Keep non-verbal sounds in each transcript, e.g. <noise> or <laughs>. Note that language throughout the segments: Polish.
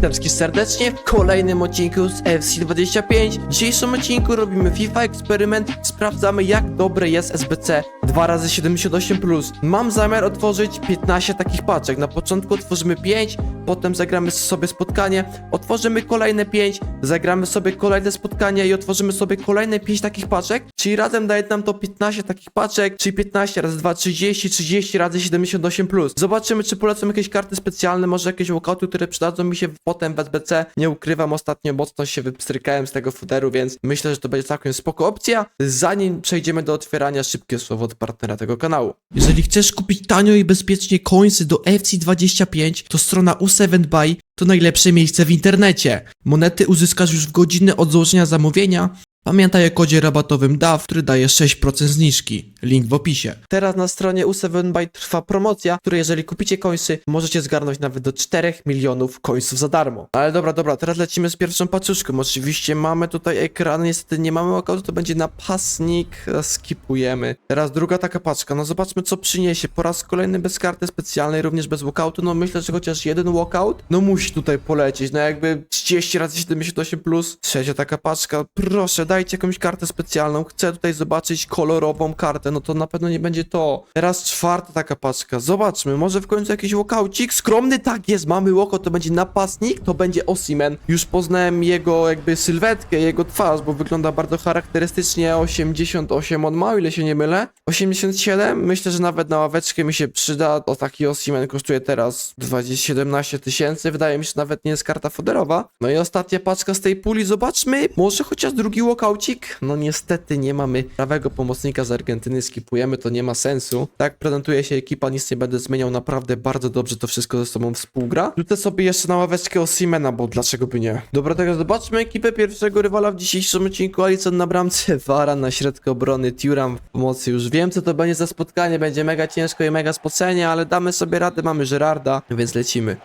witam wszystkich serdecznie w kolejnym odcinku z FC25. W dzisiejszym odcinku robimy FIFA eksperyment, sprawdzamy jak dobre jest SBC 2 razy 78 Mam zamiar otworzyć 15 takich paczek. Na początku otworzymy 5, potem zagramy sobie spotkanie, otworzymy kolejne 5, zagramy sobie kolejne spotkanie i otworzymy sobie kolejne 5 takich paczek. Czyli razem daje nam to 15 takich paczek, czyli 15 razy 2, 30, 30 razy 78 Zobaczymy, czy polecą jakieś karty specjalne, może jakieś walkouty, które przydadzą mi się potem w SBC. Nie ukrywam, ostatnio mocno się wypstrykałem z tego futeru, więc myślę, że to będzie całkiem spoko opcja. Zanim przejdziemy do otwierania, szybkie słowo od partnera tego kanału. Jeżeli chcesz kupić tanio i bezpiecznie coinsy do FC25, to strona U7Buy to najlepsze miejsce w internecie. Monety uzyskasz już w godzinę od założenia zamówienia. Pamiętaj o kodzie rabatowym DAW, który daje 6% zniżki. Link w opisie. Teraz na stronie U7Buy trwa promocja, której jeżeli kupicie końsy, możecie zgarnąć nawet do 4 milionów końców za darmo. Ale dobra, dobra, teraz lecimy z pierwszą paczuszką. Oczywiście mamy tutaj ekran, niestety nie mamy walkoutu, to będzie napastnik, skipujemy. Teraz druga taka paczka, no zobaczmy co przyniesie. Po raz kolejny bez karty specjalnej, również bez walkoutu, no myślę, że chociaż jeden walkout, no musi tutaj polecieć, no jakby 30 razy 78 plus. Trzecia taka paczka, proszę, dajcie jakąś kartę specjalną, chcę tutaj zobaczyć kolorową kartę, no to na pewno nie będzie to. Teraz czwarta taka paczka, zobaczmy, może w końcu jakiś walkoucik, skromny, tak jest, mamy walkout, to będzie napastnik, to będzie Osimen. Już poznałem jego jakby sylwetkę, jego twarz, bo wygląda bardzo charakterystycznie, 88 on ma, o ile się nie mylę. 87, myślę, że nawet na ławeczkę mi się przyda, o taki Osimen kosztuje teraz 20, 17 tysięcy, wydaje mi się, że nawet nie jest karta foderowa. No i ostatnia paczka z tej puli, zobaczmy, może chociaż drugi walkoucik? No niestety nie mamy prawego pomocnika z Argentyny, skipujemy, to nie ma sensu. Tak prezentuje się ekipa, nic nie będę zmieniał, naprawdę bardzo dobrze to wszystko ze sobą współgra. Rzucę sobie jeszcze na ławeczkę Osimena, bo dlaczego by nie? Dobra, teraz zobaczmy ekipę pierwszego rywala w dzisiejszym odcinku. Alisson na bramce, <laughs> Varan na środku obrony, Turam w pomocy. Już wiem, co to będzie za spotkanie, będzie mega ciężko i mega spocenie, ale damy sobie radę, mamy Gerarda, więc lecimy.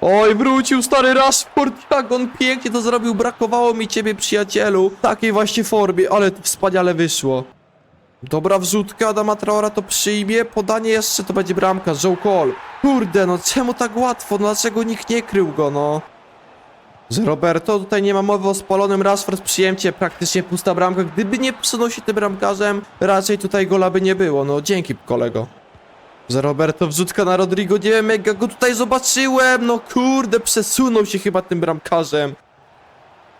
Oj, wrócił stary Rashford, jak on pięknie to zrobił, brakowało mi ciebie przyjacielu. W takiej właśnie formie, ale wspaniale wyszło. Dobra wrzutka, Adama Traora to przyjmie, podanie jeszcze to będzie bramka, Joe Cole. Kurde, no czemu tak łatwo, no dlaczego nikt nie krył go, no? Że Roberto, tutaj nie ma mowy o spalonym Rashford, przyjemcie, praktycznie pusta bramka. Gdyby nie przenosił tym bramkarzem, raczej tutaj gola by nie było, no dzięki kolego. Że Roberto wrzutka na Rodrigo, nie wiem jak ja go tutaj zobaczyłem, no kurde, przesunął się chyba tym bramkarzem.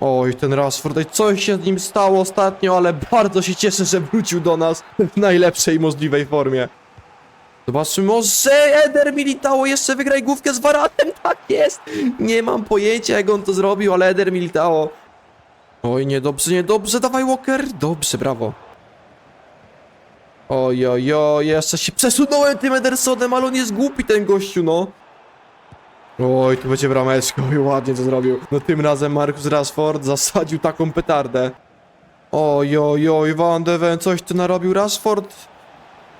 Oj, ten Rashford, coś się z nim stało ostatnio, ale bardzo się cieszę, że wrócił do nas w najlepszej możliwej formie. Zobaczmy, może Eder Militao jeszcze wygraj główkę z Varanem, tak jest! Nie mam pojęcia jak on to zrobił, ale Eder Militao. Oj, niedobrze, niedobrze, dawaj Walker, dobrze, brawo. Oj, oj, oj, jeszcze się przesunąłem tym Edersonem, ale on jest głupi ten gościu, no. Oj, tu będzie brameczka, oj, ładnie to zrobił. No tym razem Marcus Rashford zasadził taką petardę. Oj, oj, Van de Ven, coś tu narobił Rashford.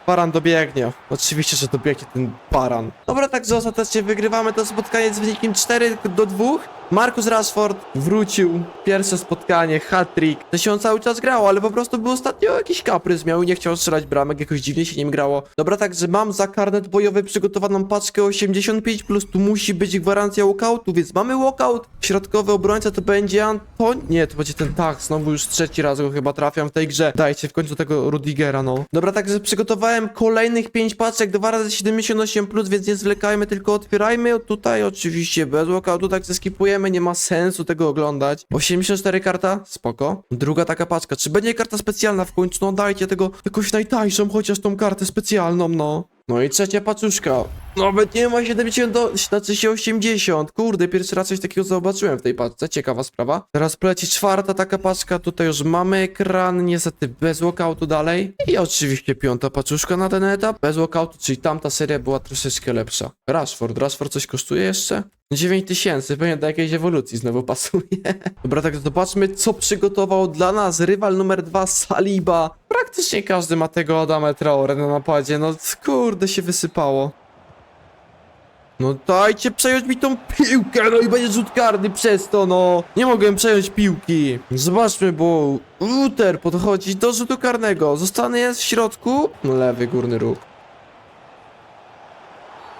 Paran dobiegnie. Oczywiście, że dobiegnie ten paran. Dobra, także ostatecznie wygrywamy to spotkanie z wynikiem 4 do 2. Marcus Rashford wrócił. Pierwsze spotkanie, hat-trick. To się on cały czas grało, ale po prostu był ostatnio jakiś kaprys miał i nie chciał strzelać bramek, jakoś dziwnie się nim grało. Dobra, także mam za karnet bojowy przygotowaną paczkę 85+, plus tu musi być gwarancja walkoutu, więc mamy walkout. Środkowy obrońca to będzie Anton... Nie, to będzie ten tak, znowu już trzeci raz go chyba trafiam w tej grze. Dajcie w końcu tego Rudigera, no. Dobra, także przygotowałem kolejnych 5 paczek, 2 razy 78+, plus, więc nie zwlekajmy, tylko otwierajmy. Tutaj oczywiście bez walkoutu, tak zeskipujemy, nie ma sensu tego oglądać. 84 karta, spoko. Druga taka paczka, czy będzie karta specjalna w końcu? No dajcie tego, jakąś najtańszą, chociaż tą kartę specjalną, no. No i trzecia paczuszka. Nawet nie ma 70 do... Znaczy się 80. Kurde, pierwszy raz coś takiego zobaczyłem w tej paczce. Ciekawa sprawa. Teraz poleci czwarta taka paczka. Tutaj już mamy ekran. Niestety bez walkoutu dalej. I oczywiście piąta paczuszka na ten etap. Bez walkoutu, czyli tamta seria była troszeczkę lepsza. Rashford. Rashford coś kosztuje jeszcze? 9000, pewnie do jakiejś ewolucji znowu pasuje. <laughs> Dobra, tak zobaczmy, co przygotował dla nas rywal numer dwa Saliba. Praktycznie każdy ma tego Adama Traore na napadzie, no kurde się wysypało. No dajcie przejąć mi tą piłkę, no i będzie rzut karny przez to, no. Nie mogłem przejąć piłki. Zobaczmy, bo Luther podchodzi do rzutu karnego. Zostanę jest w środku. No lewy górny róg.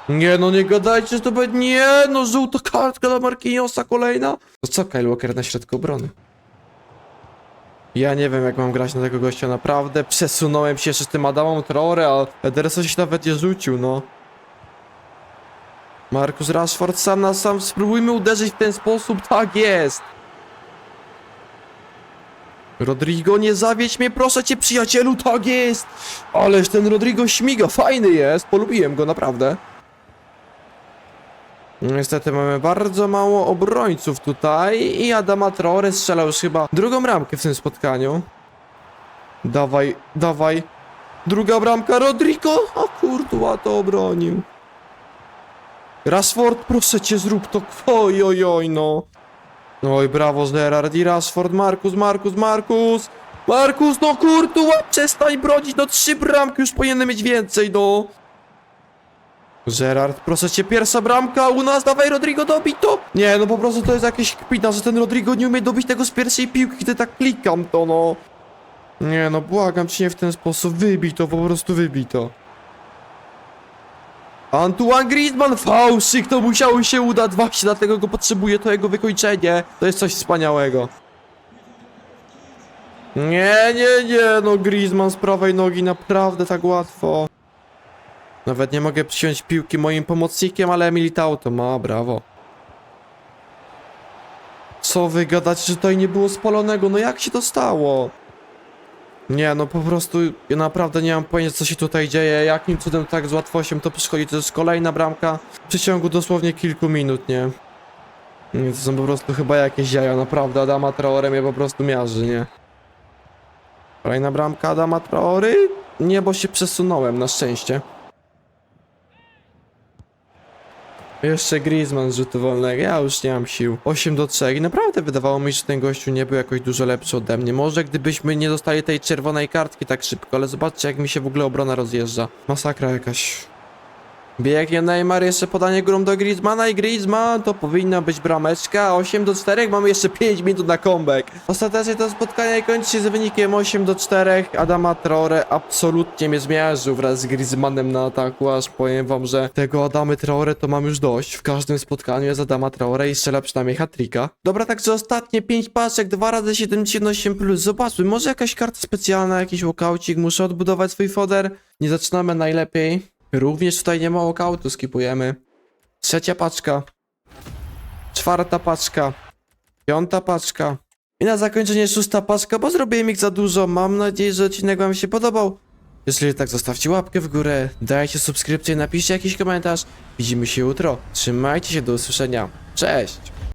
Nie no, nie gadajcie, że to będzie... Nie no, żółta kartka dla Marquinhosa kolejna. To co, Kyle Walker na środku obrony? Ja nie wiem, jak mam grać na tego gościa, naprawdę. Przesunąłem się jeszcze z tym Adamą Traore, a Ederson się nawet nie rzucił, no. Marcus Rashford sam na sam, spróbujmy uderzyć w ten sposób, tak jest. Rodrigo, nie zawiedź mnie, proszę cię, przyjacielu, tak jest! Ależ ten Rodrigo śmiga, fajny jest, polubiłem go, naprawdę. Niestety mamy bardzo mało obrońców tutaj i Adama Traore strzelał już chyba drugą bramkę w tym spotkaniu. Dawaj, dawaj. Druga bramka, Rodrigo! O kurwa, to obronił. Rashford, proszę cię, zrób to. Oj, oj, oj, no. Oj, brawo, Gerard i Rashford, Markus, Markus, Markus! Markus, no kurwa, przestań bronić, no trzy bramki już powinienem mieć więcej, no. Gerard, proszę cię, pierwsza bramka u nas, dawaj Rodrigo, dobij to! Nie, no po prostu to jest jakieś kpina, że ten Rodrigo nie umie dobić tego z pierwszej piłki, gdy tak klikam to, no. Nie, no błagam cię nie w ten sposób, wybij to, po prostu wybij to. Antoine Griezmann, fałszyk, to musiało się udać właśnie, dlatego go potrzebuję, to jego wykończenie. To jest coś wspaniałego. Nie, nie, nie, no Griezmann z prawej nogi, naprawdę tak łatwo. Nawet nie mogę przyjąć piłki moim pomocnikiem, ale Militao to ma, brawo. Co wy gadacie, że tutaj nie było spalonego? No jak się to stało? Nie, no po prostu ja naprawdę nie mam pojęcia co się tutaj dzieje, jakim cudem tak z łatwością to przychodzi, to jest kolejna bramka w przeciągu dosłownie kilku minut, nie? Nie, to są po prostu chyba jakieś jaja, naprawdę, Adama Traore mnie po prostu miaży, nie? Kolejna bramka Adama Traory? Nie, bo się przesunąłem, na szczęście. Jeszcze Griezmann z rzutu wolnego, ja już nie mam sił. 8 do 3 i naprawdę wydawało mi się, że ten gościu nie był jakoś dużo lepszy ode mnie. Może gdybyśmy nie dostali tej czerwonej kartki tak szybko, ale zobaczcie jak mi się w ogóle obrona rozjeżdża. Masakra jakaś. Biegnie Neymar, jeszcze podanie górą do Griezmana i Griezmann to powinna być brameczka. 8 do 4, mamy jeszcze 5 minut na comeback. Ostatecznie to spotkanie kończy się z wynikiem 8 do 4. Adama Traore absolutnie mnie zmierzył wraz z Griezmannem na ataku, aż powiem wam, że tego Adamy Traore to mam już dość. W każdym spotkaniu jest Adama Traore i strzela przynajmniej hat-tricka. Dobra, także ostatnie 5 paczek, 2 razy 78 plus. Zobaczmy, może jakaś karta specjalna, jakiś walkaucik, muszę odbudować swój foder. Nie zaczynamy najlepiej. Również tutaj nie ma walkoutu, skipujemy. Trzecia paczka. Czwarta paczka. Piąta paczka. I na zakończenie szósta paczka, bo zrobiłem ich za dużo. Mam nadzieję, że odcinek wam się podobał. Jeżeli tak, zostawcie łapkę w górę, dajcie subskrypcję, napiszcie jakiś komentarz. Widzimy się jutro. Trzymajcie się, do usłyszenia. Cześć!